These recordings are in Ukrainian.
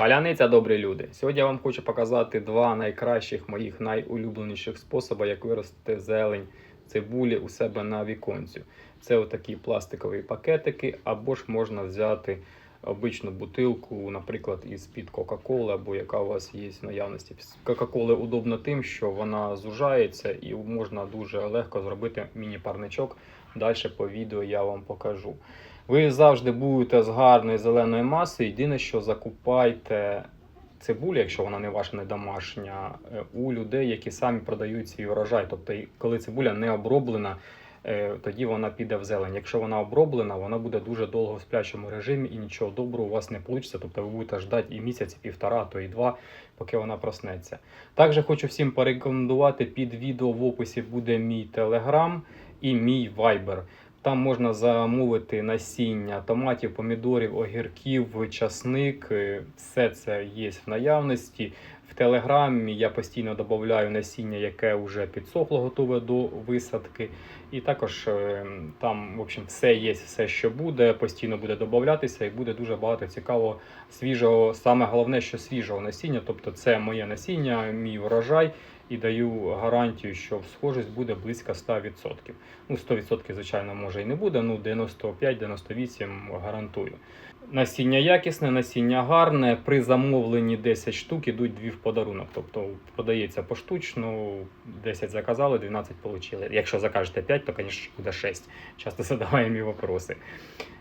Паляниця, добрі люди. Сьогодні я вам хочу показати два найкращих моїх найулюбленіших способи, як виростити зелень цибулі у себе на віконцю. Це отакі пластикові пакетики, або ж можна взяти обичну бутилку, наприклад, із-під Кока-Коли, або яка у вас є в наявності. Кока-Коли удобно тим, що вона зужається і можна дуже легко зробити міні-парничок. Далі по відео я вам покажу. Ви завжди будете з гарною зеленою масою. Єдине, що закупайте цибулю, якщо вона не ваша, не домашня, е, у людей, які самі продають свій урожай. Тобто, коли цибуля не оброблена, е, тоді вона піде в зелень. Якщо вона оброблена, вона буде дуже довго в сплячому режимі і нічого доброго у вас не вийде. Тобто ви будете ждати і місяць, і півтора, то і два, поки вона проснеться. Також хочу всім порекомендувати під відео в описі буде мій телеграм і мій вайбер. Там можна замовити насіння томатів, помідорів, огірків, часник. Е, Все це є в наявності. В телеграмі я постійно додаю насіння, яке вже підсохло, готове до висадки. І також е, там, в общем, все є, все, що буде, постійно буде додатися, і буде дуже багато цікавого свіжого. Саме головне, що свіжого насіння, тобто це моє насіння, мій урожай. І даю гарантію, що схожість буде близько 100%. Ну, 100%, звичайно, може і не буде, ну 95-98 гарантую. Насіння якісне, насіння гарне. При замовленні 10 штук ідуть дві в подарунок. Тобто продається поштучно, 10 заказали, 12 отримали. Якщо закажете 5, то, звісно, буде 6. Часто задаваємо і вопроси.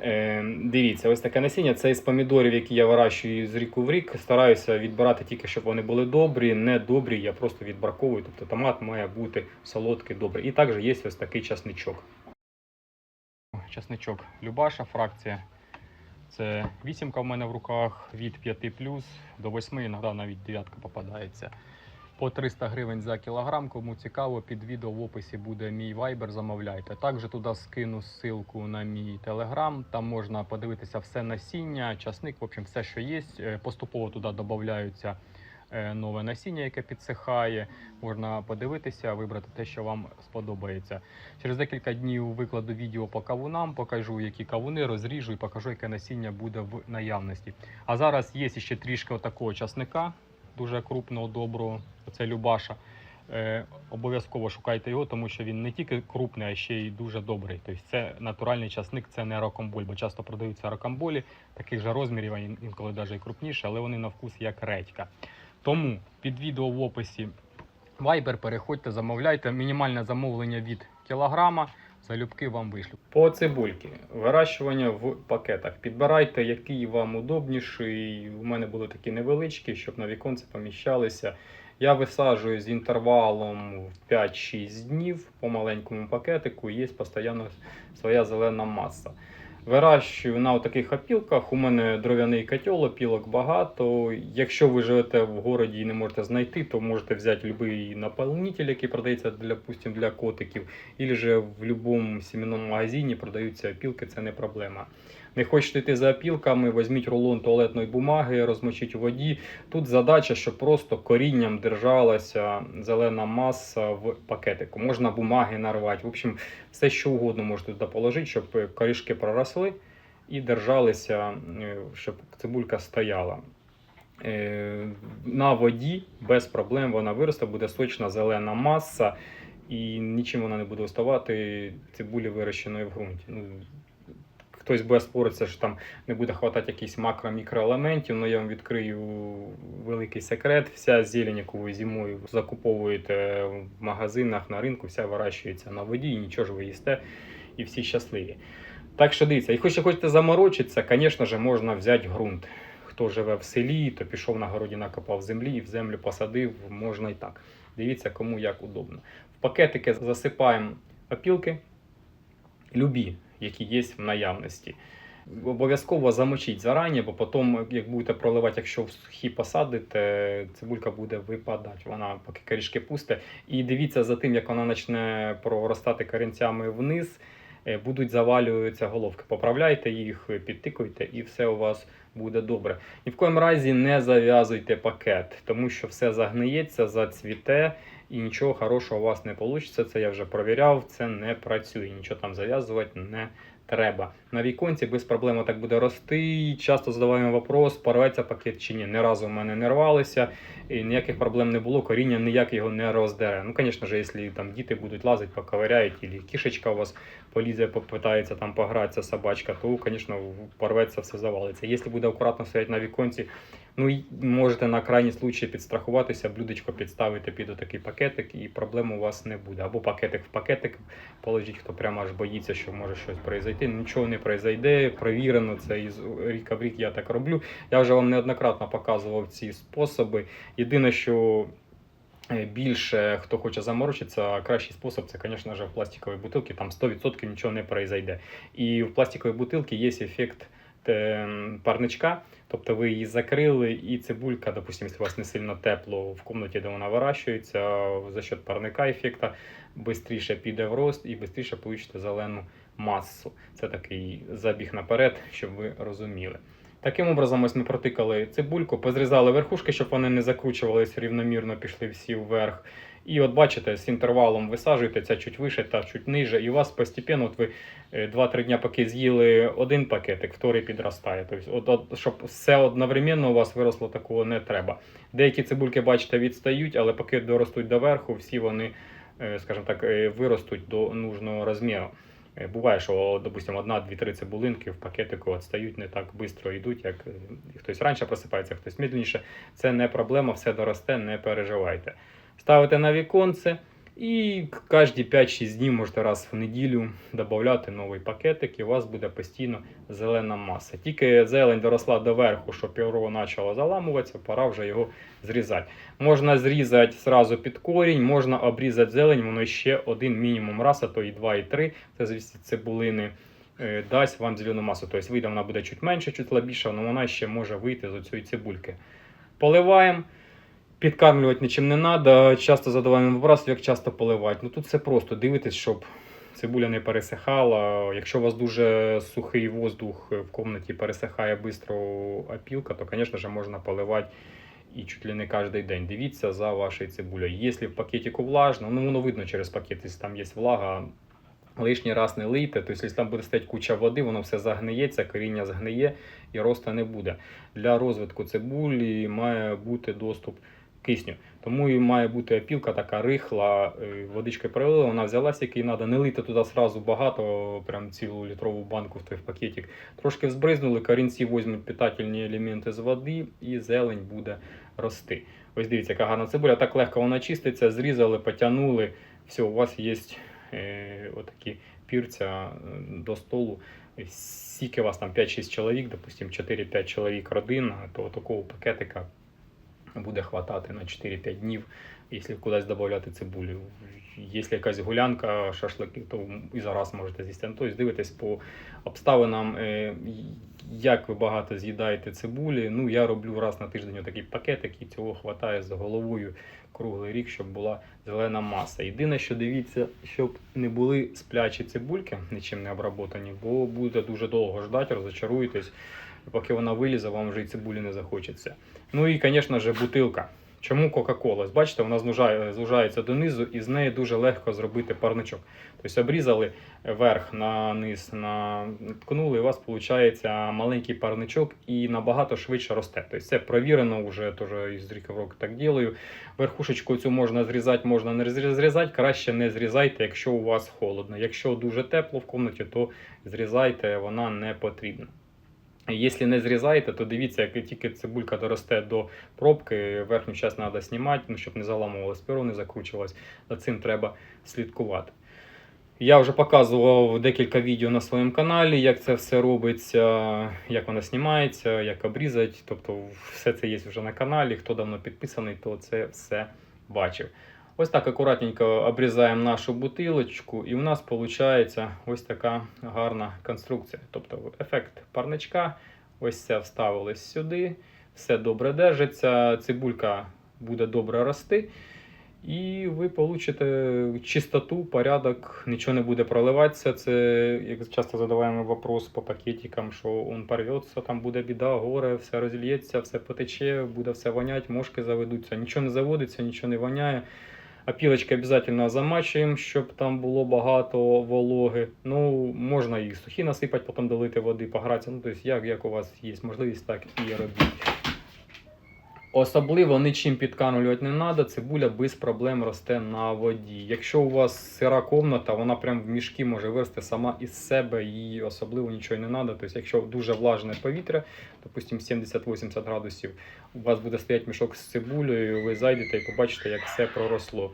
Е, дивіться, ось таке насіння. Це із помідорів, які я вирощую з ріку в рік. Стараюся відбирати тільки, щоб вони були добрі, не добрі, я просто відбраковую. Тобто томат має бути солодкий, добрий. І також є ось такий часничок. Часничок Любаша, фракція. Це вісімка в мене в руках від 5 до 8, іноді навіть дев'ятка попадається. По 300 гривень за кілограм. Кому цікаво, під відео в описі буде мій вайбер. Замовляйте. Також туди скину ссылку на мій телеграм. Там можна подивитися все насіння, часник, в общем, все, що є. Е, Поступово туди додаються нове насіння, яке підсихає. Можна подивитися, вибрати те, що вам сподобається. Через декілька днів викладу відео по кавунам, покажу, які кавуни розріжу і покажу, яке насіння буде в наявності. А зараз є ще трішки отакого часника, дуже крупного, доброго. Це Любаша. Е, обов'язково шукайте його, тому що він не тільки крупний, а ще й дуже добрий. Тобто це натуральний часник, це не рокомболь, бо часто продаються рокомболі, таких же розмірів, інколи навіть крупніше, але вони на вкус як редька. Тому під відео в описі Viber, переходьте, замовляйте. Мінімальне замовлення від кілограма. Залюбки вам вишлю. По цибульки. Вирощування в пакетах. Підбирайте, який вам удобніший. У мене були такі невеличкі, щоб на віконце поміщалися. Я висаджую з інтервалом в 5-6 днів по маленькому пакетику. Є постійно своя зелена маса. Вирощую на таких опілках. У мене дров'яний котел, опілок багато. Якщо ви живете в городі і не можете знайти, то можете взяти будь-який наповнитель, який продається для, пустим, для котиків, або в будь-якому сімейному магазині продаються опілки, це не проблема. Не хочете йти за опілками, візьміть рулон туалетної бумаги, розмочіть у воді. Тут задача, щоб просто корінням держалася зелена маса в пакетику. Можна бумаги нарвати. В общем, все що угодно можете туди положити, щоб корішки проросли і держалися, е, щоб цибулька стояла. Е, На воді без проблем вона виросте, буде сочна зелена маса, і нічим вона не буде уставати цибулі вирощеної в ґрунті. Ну, Хтось буде споритися, що там не буде хватати якихось макро-мікроелементів, але я вам відкрию великий секрет. Вся зелень, яку ви зимою закуповуєте в магазинах на ринку, вся вирощується на воді, і нічого ж ви їсте, і всі щасливі. Так що дивіться, якщо хочете заморочитися, звісно ж, можна взяти ґрунт. Хто живе в селі, то пішов на городі, накопав землі, в землю посадив, можна і так. Дивіться, кому як удобно. В пакетики засипаємо опілки, любі, які є в наявності. Обов'язково замочіть зарані, бо потім, як будете проливати, якщо в сухі посадите, цибулька буде випадати. Вона поки корішки пусте. І дивіться за тим, як вона почне проростати корінцями вниз, е, будуть завалюватися головки. Поправляйте їх, підтикуйте, і все у вас буде добре. Ні в коєму разі не зав'язуйте пакет, тому що все загниється, зацвіте. І нічого хорошого у вас не вийде. Це я вже провіряв, це не працює. Нічого там зав'язувати не треба. На віконці без проблем так буде рости. Часто задаваємо вопрос, порветься пакет чи ні. Ні разу в мене не рвалися, і ніяких проблем не було, коріння ніяк його не роздере. Ну, звісно ж, якщо там діти будуть лазити, поковиряють, і кішечка у вас полізе, попитається там погратися собачка, то, звісно, порветься, все завалиться. Якщо буде акуратно стояти на віконці, ну можете на крайній случай підстрахуватися, блюдечко підставити під отакий пакетик, і проблем у вас не буде. Або пакетик в пакетик положіть, хто прямо аж боїться, що може щось произойти. Нічого не произойде, провірено це із ріка в рік я так роблю. Я вже вам неоднократно показував ці способи. Єдине, що е, більше хто хоче заморочитися, кращий спосіб це, звісно в пластиковій бутилці, там 100% нічого не произойде. І в пластиковій бутилці є ефект парничка, тобто ви її закрили, і цибулька, допустимо, якщо у вас не сильно тепло в кімнаті, де вона вирощується, за счет парника ефекта швидше піде в рост і швидше получите зелену масу. Це такий забіг наперед, щоб ви розуміли. Таким образом, ось ми протикали цибульку, позрізали верхушки, щоб вони не закручувалися рівномірно, пішли всі вверх. І от бачите, з інтервалом висаджуєте чуть вище та чуть ниже, і у вас постепенно, от ви е, 2-3 дня поки з'їли один пакетик, вторий підростає. Тобто, от, от, щоб все одновременно у вас виросло, такого не треба. Деякі цибульки, бачите, відстають, але поки доростуть до верху, всі вони, е, скажімо так, е, виростуть до нужного розміру. Е, Буває, що, допустимо, одна, дві, три цибулинки в пакетику відстають не так швидко йдуть, як е, хтось раніше просипається, хтось медленніше. Це не проблема, все доросте, не переживайте. Ставите на віконце і кожні 5-6 днів, можете раз в неділю додати новий пакетик, і у вас буде постійно зелена маса. Тільки зелень доросла до верху, що перо почало заламуватися, пора вже його зрізати. Можна зрізати зразу під корінь, можна обрізати зелень, воно ще один мінімум раз, а то і два, і три. Це звісно цибулини. е, Дасть вам зелену масу. Тобто вийде вона буде чуть менше, чуть слабіша, але вона ще може вийти з цієї цибульки. Поливаємо. Підкармлювати нічим не треба. Часто задаваємо вопрос, як часто поливати. Ну тут все просто дивитись, щоб цибуля не пересихала. Якщо у вас дуже сухий воздух в кімнаті пересихає швидко опілка, то, звісно ж, можна поливати і чуть ли не кожен день. Дивіться за вашою цибулею. Якщо в пакетику влажно, ну воно видно через пакет, якщо там є влага. Лишній раз не лийте, тобто, якщо там буде стояти куча води, воно все загниється, коріння згниє і росту не буде. Для розвитку цибулі має бути доступ кисню. Тому і має бути опілка така рихла, е, водичкою пролила, вона взялася, який треба, не лити туди сразу багато, прям цілу літрову банку в той пакетик. Трошки взбризнули, корінці візьмуть питательні елементи з води і зелень буде рости. Ось дивіться, яка гарна цибуля, так легко вона чиститься, зрізали, потягнули. Все, у вас є е, отакі пірця до столу. Скільки у вас там 5-6 чоловік, допустим, 4-5 чоловік родин, то такого пакетика буде хватати на 4-5 днів, якщо кудись додати цибулю. Якщо якась гулянка, шашлики, то і зараз можете з'їсти. Ну, Тобто дивитесь по обставинам, е, як ви багато з'їдаєте цибулі. Ну, я роблю раз на тиждень такий пакетик, і цього хватає з головою круглий рік, щоб була зелена маса. Єдине, що дивіться, щоб не були сплячі цибульки, нічим не обработані, бо буде дуже довго ждати, розочаруєтесь. Поки вона вилізе, вам вже і цибулі не захочеться. Ну і, звісно ж, бутилка. Чому Кока-Кола? Бачите, вона знужає- звужається донизу, і з неї дуже легко зробити парничок. Тобто обрізали верх на низ, наткнули, і у вас виходить маленький парничок і набагато швидше росте. Тобто це провірено, вже теж із ріка в роки так ділаю. Верхушечку цю можна зрізати, можна не зрізати. Краще не зрізайте, якщо у вас холодно. Якщо дуже тепло в кімнаті, то зрізайте, вона не потрібна. Якщо не зрізаєте, то дивіться, як тільки цибулька доросте до пробки, верхню частину треба знімати, ну, щоб не заламувалось перо, не закручувалось. За цим треба слідкувати. Я вже показував декілька відео на своєму каналі, як це все робиться, як воно знімається, як обрізати. Тобто все це є вже на каналі. Хто давно підписаний, то це все бачив. Ось так акуратненько обрізаємо нашу бутилочку, і у нас виходить ось така гарна конструкція. Тобто ефект парничка, ось це вставили сюди, все добре держиться, цибулька буде добре рости. І ви получите чистоту, порядок, нічого не буде проливатися. Це, як часто задаваємо вопрос по пакетикам, що он порветься, там буде біда, горе, все розільється, все потече, буде все воняти, мошки заведуться. Нічого не заводиться, нічого не воняє. Опілочки обов'язково замачуємо, щоб там було багато вологи. Ну, можна і сухі насипати, потім долити води, погратися. Ну, тобто, як, як у вас є можливість, так і робіть. Особливо нічим підканулювати не треба, цибуля без проблем росте на воді. Якщо у вас сира комната, вона прям в мішки може вирости сама із себе, їй особливо нічого не треба. Тобто, якщо дуже влажне повітря, допустимо 70-80 градусів, у вас буде стояти мішок з цибулею, ви зайдете і побачите, як все проросло.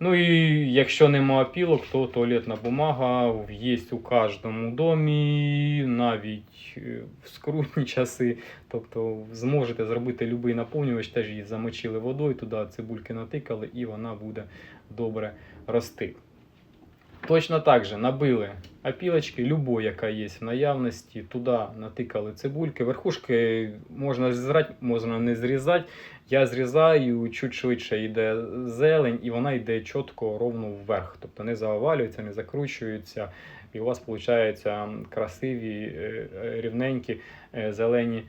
Ну і якщо нема опілок, то туалетна бумага є у кожному домі, навіть е, в скрутні часи. Тобто зможете зробити будь-який наповнювач, теж її замочили водою, туди цибульки натикали і вона буде добре рости. Точно так же набили опілочки, любой, яка є в наявності, туди натикали цибульки. Верхушки можна зрізати, можна не зрізати. Я зрізаю, чуть швидше йде зелень, і вона йде чітко ровно вверх. Тобто не завалюється, не закручується. І у вас виходить красиві, е, е, рівненькі е, зелені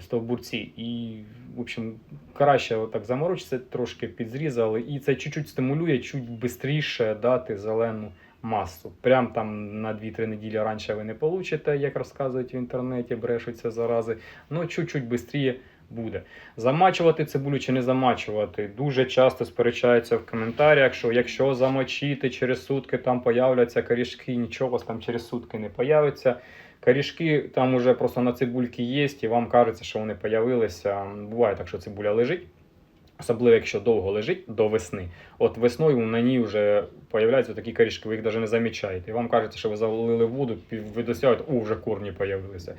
стовбурці. І, в общем, краще отак заморочитися, трошки підзрізали. І це чуть-чуть стимулює, чуть швидше дати зелену масу. Прям там на 2-3 неділі раніше ви не получите, як розказують в інтернеті, брешуться зарази. Ну, чуть-чуть швидше буде. Замачувати цибулю чи не замачувати. Дуже часто сперечаються в коментарях, що якщо замочити через сутки, там появляться корішки, нічого у вас там через сутки не появиться. Корішки там уже просто на цибульки є, і вам кажеться, що вони появилися. Буває так, що цибуля лежить. Особливо, якщо довго лежить до весни. От весною на ній вже появляються такі корішки, ви їх навіть не замічаєте. І вам кажеться, що ви залили воду, ви досягаєте, о, вже корні появилися.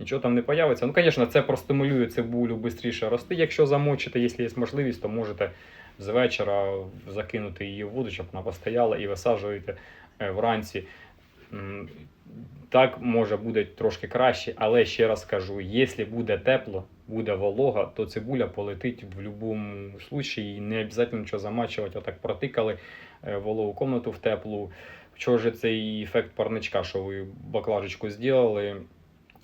Нічого там не появиться. Ну, звісно, це простимулює цибулю швидше рости. Якщо замочите, якщо є можливість, то можете з вечора закинути її в воду, щоб вона постояла і висаджуєте е, вранці. Так може буде трошки краще, але ще раз кажу: якщо буде тепло, буде волога, то цибуля полетить в будь-якому випадку. І не обов'язково нічого замачувати. Отак протикали е, вологу комнату в теплу. Чого ж цей ефект парничка, що ви баклажечку зробили?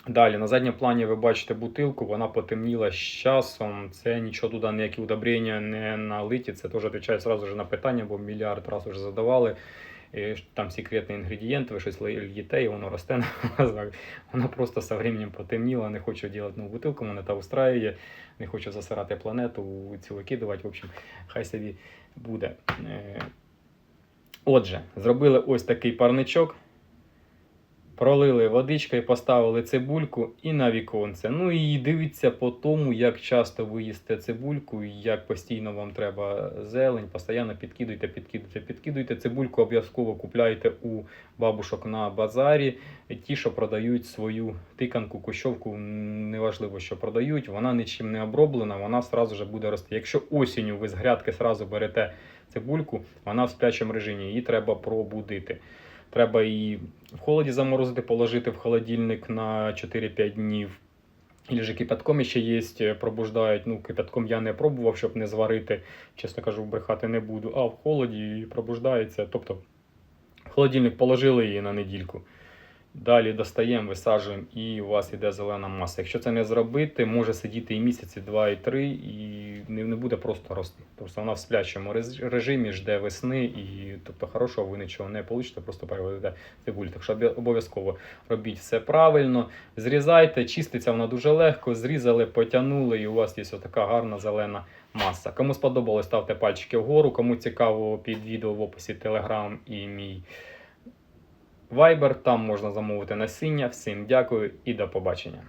Далі, на задньому плані ви бачите бутилку, вона потемніла з часом. Це нічого туди, ніякі удобрення не налиті. Це теж відповідає сразу ж на питання, бо мільярд разів вже задавали. І Там секретні інгредієнти, ви щось льєте, і воно росте на глазах. Вона просто з временем потемніла, не хочу робити нову бутилку, мене та устраює, не хочу засирати планету, ці викидувати. В общем, хай собі буде. Е, Отже, зробили ось такий парничок. Пролили водичкою, поставили цибульку і на віконце. Ну і дивіться по тому, як часто ви їсте цибульку, як постійно вам треба зелень. Постійно підкидуйте, підкидуйте, підкидуйте. Цибульку обов'язково купляйте у бабушок на базарі. Ті, що продають свою тиканку, кущовку, неважливо, що продають, вона нічим не оброблена, вона сразу же буде рости. Якщо осінню ви з грядки сразу берете цибульку, вона в спячому режимі, її треба пробудити. Треба її в холоді заморозити, положити в холодильник на 4-5 днів. Или же кипятком ще є, пробуждають. Ну, кипятком я не пробував, щоб не зварити. Чесно кажу, брехати не буду. А в холоді пробуждається. Тобто, в холодильник положили її на недільку. Далі достаємо, висаджуємо, і у вас йде зелена маса. Якщо це не зробити, може сидіти і місяці, два, і три, і не, буде просто рости. Тобто вона в сплячому режимі жде весни, і тобто хорошого ви нічого не получите, просто переведете цибулю. Так що обов'язково робіть все правильно, зрізайте, чиститься вона дуже легко, зрізали, потягнули, і у вас є така гарна зелена маса. Кому сподобалось, ставте пальчики вгору. Кому цікаво, під відео в описі Telegram і мій Viber, там можна замовити насіння. Всім дякую і до побачення.